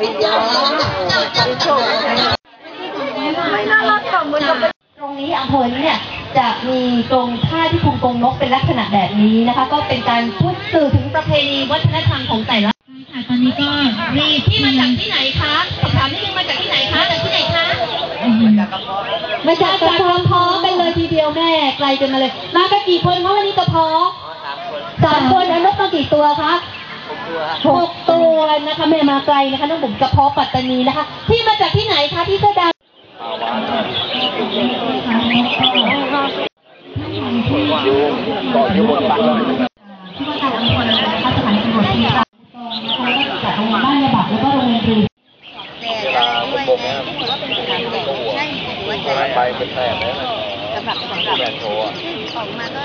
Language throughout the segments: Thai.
ตรงนี้อำเภอนี้เนี่ยจะมีกรงผ้าที่คุมกรงนกเป็นลักษณะแบบนี้นะคะ ก็เป็นการพูดสื่อถึงประเพณีวัฒนธรรมของแต่ละค่ะตอนนี้ก็รีบที่มาจากที่ไหนคะสอบถามนิดนึงมาจากที่ไหนคะจากที่ไหนคะอืมมาจากกระเพาะกันเลยทีเดียวแม่ไกลกันมาเลย มากันกี่คนคะวันนี้กระเพาะสามคนเอานกมากี่ตัวคะ หกตัวนะคะแม่มาไกลนะคะน้องบุ๋มกระเพาะปัตตานีนะคะ ที่มาจากที่ไหนคะที่เสื้อดำที่ว่าการอำเภอนะคะสถานีตำรวจที่ค่ะจากโรงเรียนบ้านยาบักแล้วก็โรงเรียนรีเวลาผมบอกนะใช่หัวใจไปเป็นแผลเลยสำหรับสำหรับแผลโชว์ออกมาก็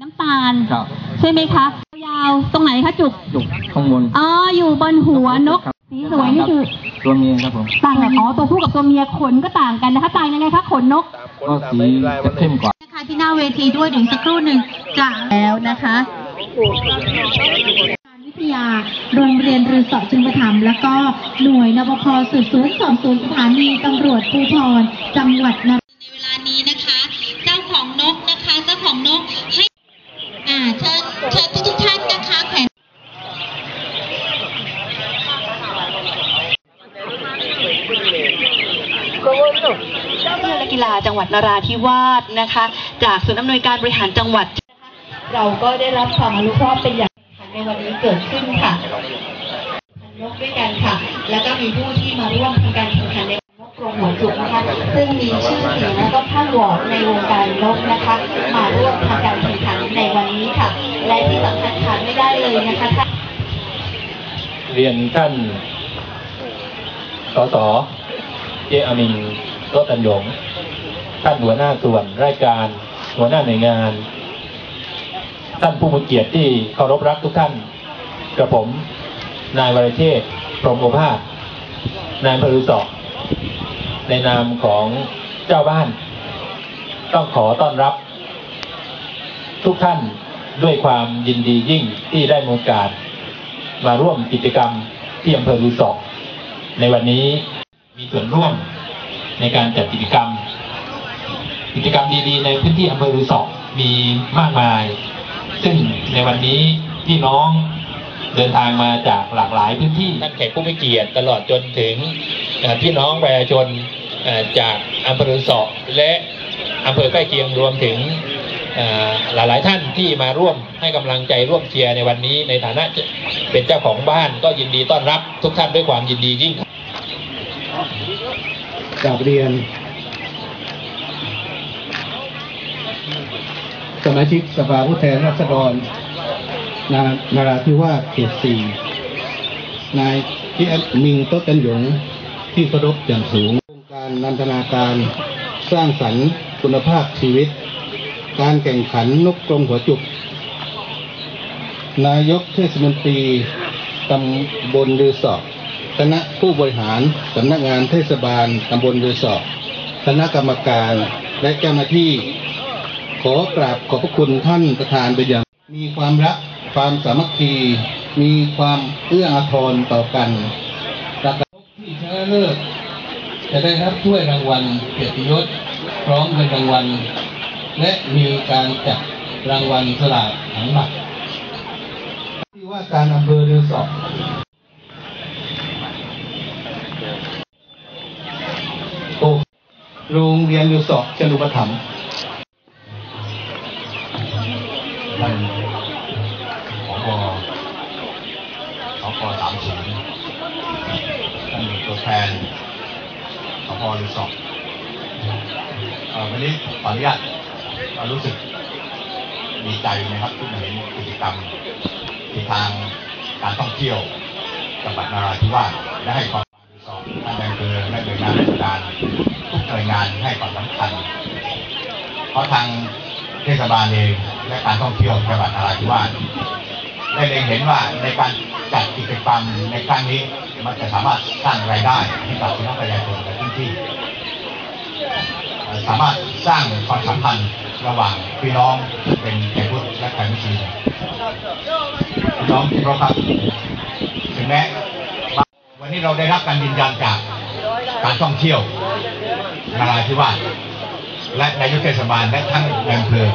น้ำตาลครับใช่ไหมคะยาวตรงไหนคะจุก จุกข้างบนอ๋ออยู่บนหัวนก สีสวยนี่คือตัวเมียครับผมต่างกับอ๋อตัวผู้กับตัวเมียขนก็ต่างกันนะคะต่างยังไงคะขนนกก็สีจะเข้มกว่านะคะที่หน้าเวทีด้วยเดี๋ยวอีกสักครู่หนึ่งจะแล้วนะคะการวิทยาโรงเรียนรือเสอจึงประถมภ์แล้วก็หน่วยนปภสืบสวนสอบสวนสถานีตำรวจภูธรจังหวัดนราธิวาสในเวลานี้นะคะ เจ้าของนกนะคะ เจ้าของนกให้อ่าเชิญเชิญทุกท่านนะคะแขวน เจ้าหน้าที่และกีฬาจังห วัดนราธิวาสนะคะ จากศูนย์อำนวยการบริหารจังหวัด เราก็ได้รับความอนุเคราะห์เป็นอย่างในวันนี้เกิดขึ้นค่ะนกด้วยกันค่ะ แล้วก็มีผู้ที่มาร่วมทำการแข่งขันในนกกรงหัวจุกนะคะ ซึ่งมีชื่อเสียงแล้วก็ท่านวอดในวงการนกนะคะ มาร่วมทำการแข่งขันในวันนี้ค่ะ และที่สำคัญขาดไม่ได้เลยนะคะท่านเรียนท่านสสเจอามินโรตันยง ท่านหัวหน้าส่วนรายการ หัวหน้าหน่วยงาน ท่านผู้มีเกียรติที่เคารพรักทุกท่านกระผม นายวรเชษพรหมโอภาสนายอำเภอรุสอในนามของเจ้าบ้าน ต้องขอต้อนรับ ทุกท่านด้วยความยินดียิ่งที่ได้มีโอกาส มาร่วมกิจกรรมที่อำเภอรูสอกในวันนี้มีส่วนร่วมในการจัดกิจกรรม กิจกรรมดีๆในพื้นที่อำเภอรูสอกมีมากมาย ซึ่งในวันนี้พี่น้องเดินทางมาจากหลากหลายพื้นที่ท่านแขกผู้มีเกียรติตลอดจนถึงเอ่อพี่น้องประชาชนเอ่อจากอำเภอรูสอกและอำเภอใกล้เคียงรวมถึงเอ่อหลายๆท่านที่มาร่วมให้กำลังใจร่วมเชียร์ในวันนี้ในฐานะเป็นเจ้าของบ้านก็ยินดีต้อนรับทุกท่านด้วยความยินดียิ่งกราบเรียน สมาชิกสภาผู้แทนราษฎรนานาราธิวาสเขตสี่นายที่มิงโตะกันหยงที่เคารพอย่างสูงโครงการนันทนาการสร้างสรรค์คุณภาพชีวิต การแข่งขันนกกรงหัวจุก นายกเทศมนตรีตำบลรือสอบคณะผู้บริหารสำนักงานเทศบาลตำบลรือสอบคณะกรรมการและเจ้าหน้าที่ ขอกราบขอบพระคุณท่านประธานเป็นอย่างมีความรักความสามัคคี มีความเอื้ออาทรต่อกันประกาศที่ชนะเลิศจะได้รับถ้วยรางวัลเกียรติยศพร้อมเงินรางวัล และมีการจัดรางวัลสลากหางบัตรที่ว่าการอำเภอเรือสอบโอ้โรงเรียนเรือสอบชนุปถัมภ์ ท่านผบสพสามศูนย์ท่านตัวแทนสพรีสอร์ทเอ่อวันนี้ขออนุญาตรู้สึกดีใจนะครับที่เห็นกิจกรรมที่ทางการท่องเที่ยวจังหวัดนราธิวาสและให้ความรีสอร์ท่านนายอำเภอและหน่วยงานราชการทุกหน่วยงานให้ความสำคัญ เพราะทางเทศบาลเองและการท่องเที่ยวจังหวัดนราธิวาสได้เล็งเห็นว่าในการจัดกิจกรรมในครั้งนี้มันจะสามารถสร้างรายได้ให้กับพี่น้องประชาชนในพื้นที่เอ่สามารถสร้างความสัมพันธ์ระหว่างพี่น้องเป็นไทยพุทธและไทยมุสลิมพี่น้องที่เคาครับถึงแม้วันนี้เราได้รับการยืนยันจากการท่องเที่ยวนาราธิวาสและนายกเทศบาลและทั้งอำเภอ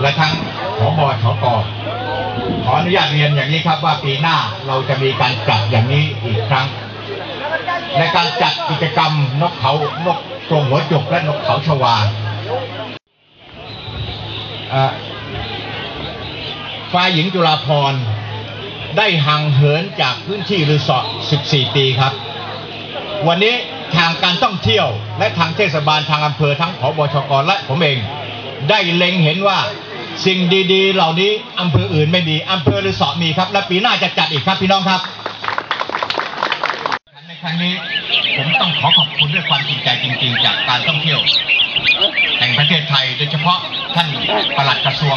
และทั้งผบชกขออนุญาตเรียนอย่างนี้ครับว่าปีหน้าเราจะมีการจัดอย่างนี้อีกครั้ง ในการจัดกิจกรรมนกเขานกกรงหัวจุกและนกเขาชวาฝ่ายหญิงจุฬาภรได้ห่างเหินจากพื้นที่รีสอร์ท 14 ปีครับ วันนี้ทางการท่องเที่ยวและทางเทศบาลทางอำเภอทั้งผบชกและผมเอง ได้เล็งเห็นว่าสิ่งดีๆ เหล่านี้อำเภออื่นไม่มีอำเภอรีสอมีครับ และปีหน้าจะจัดอีกครับพี่น้องครับ ในครั้งนี้ผมต้องขอขอบคุณด้วยความจริงใจจริง ๆ จากการท่องเที่ยว แห่งประเทศไทย โดยเฉพาะท่านปลัดกระทรวง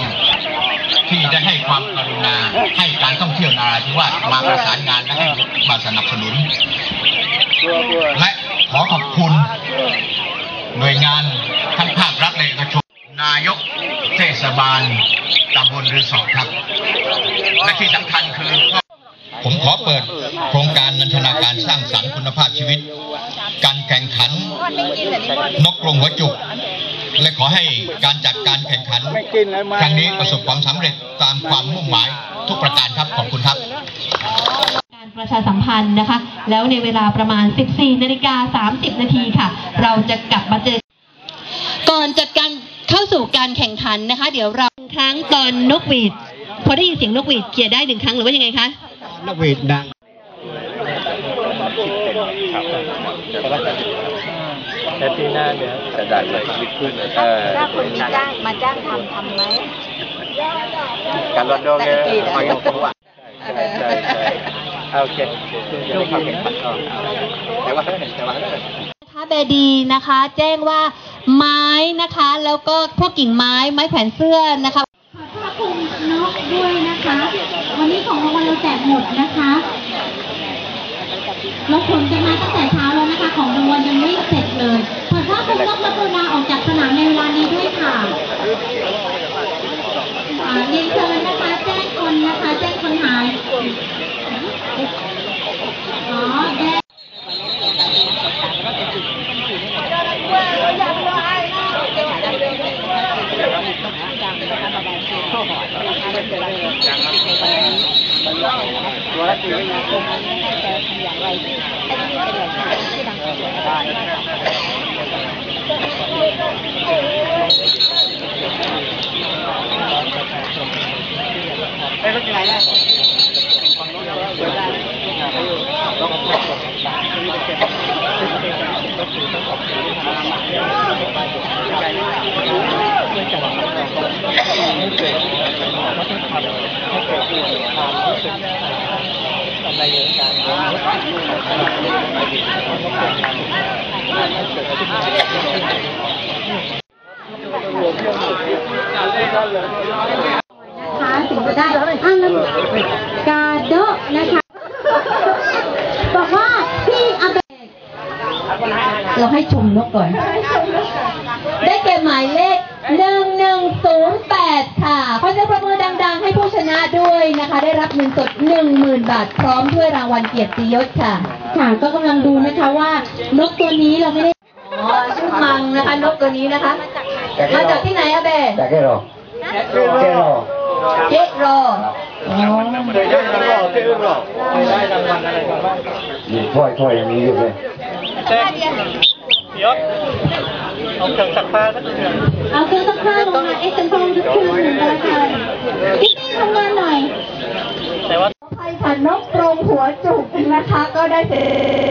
ที่ได้ให้ความกรุณาให้การท่องเที่ยวนาราธิวาสมาประสานงานและให้มาสนับสนุน และขอขอบคุณหน่วยงานทั้งภาครัฐและเอกชน นายกเทศบาลตำบลรือสอครับ และที่สำคัญคือ ผมขอเปิดโครงการนันทนาการสร้างสรรค์คุณภาพชีวิต การแข่งขัน นกกรงหัวจุก และขอให้การจัดการแข่งขัน ครั้งนี้ประสบความสำเร็จตามความมุ่งหมายทุกประการครับ ขอบคุณครับการประชาสัมพันธ์นะคะ แล้วในเวลาประมาณ 14นาฬิกา30 นาทีค่ะ เราจะกลับมาเจอ ก่อนจัดการ เข้าสู่การแข่งขันนะคะ เดี๋ยวเราครั้งตอนนกหวีดพอได้ยินเสียงนกหวีดเกียร์ได้หนึ่งครั้งหรือว่ายังไงคะนกหวีดดังแต่ปีหน้าเนี่ยจะได้เลยชีวิตขึ้นเออถ้าคนที่จ้างมาจ้างทำทำไหมการรถโดนเนี่ยแต่อีกเหรอคอยยกตัวใช่ใช่ใช่โอเคช่วงความแข่งขันก่อนแต่ว่าแต่ว่า นะคะเบดีนะคะ แจ้งว่าไม้นะคะ แล้วก็พวกกิ่งไม้ไม้แขวนเสื้อนะคะขอบพระคุณนกด้วยนะคะ วันนี้ของรางวัลเราแจกหมดนะคะเราขนกันมาตั้งแต่เช้าแล้วนะคะ ของรางวัลยังไม่เสร็จเลยขอพระคุณนกและกรุณาออกจากสนามในเวลานี้ด้วยค่ะเรียนเชิญนะคะแจ้งคนนะคะ แจ้งคนหายอ๋อแจ้ สีนะทำอย่างไรที่ให้ที่เป็นแหล่งข่าวที่ดังที่สุดได้ไปรถไหนล่ะให้เกิดค นเรื่การเงินนะคะถึงจะได้อ่านละกาโดะนะคะ บอกว่าพี่อาเบกเราให้ชมนกก่อน ได้แก่หมายเลขหนึ่งหนึ่งศูนย์แค่ะขอเสียงประมือดังๆ ให้ผู้ช นะด้วยนะคะ ได้รับเงินสด 10,000 บาท พร้อมถ้วยรางวัลเกียรติยศค่ะ ค่ะก็กำลังดูนะคะว่านกตัวนี้เราไม่ได้ อ๋อชื่อมังนะคะ นกตัวนี้นะคะ มาจากที่ไหนอะเบจากแค่รอแค่รอเจ๊รออ๋อเคยได้รางวัลเคยได้รางวัลเคยได้รางวัลอะไรมาบ้างมีถ้วยถ้วยอย่างนี้อยู่เลยแจ้งยศเอาเครื่องซักผ้าสักเครื่องเอาเครื่องซักผ้าลงมาเอ็กซ์เซนทองสักเครื่องหนึ่งก็แล้วกันพี่พี่ทำงานหน่อย แต่ว่า ไทยค่ะ นกกรงหัวจุกนะคะ ก็ได้เสร็จ